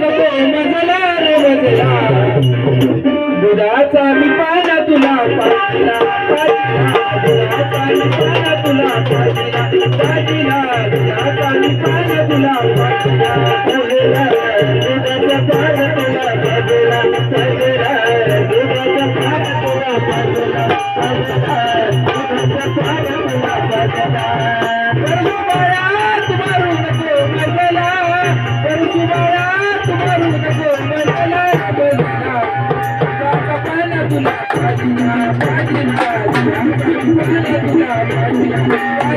नको मजला रे मजला दुधाचा मी पाला तुला पाजला दुधाचा मी पाला तुला पाजला पाजला दुधाचा मी पाला तुला पाजला पाजला दुधाचा पाला तुला पाजला पाजला दुधाचा पाला तुला पाजला पाजला दुधाचा पाला तुला पाजला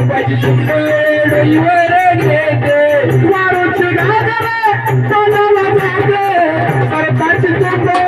गणपती दैवर घेते मारूची घागर सोनाला जाते सर्पाची चुंबळ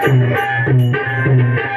I'm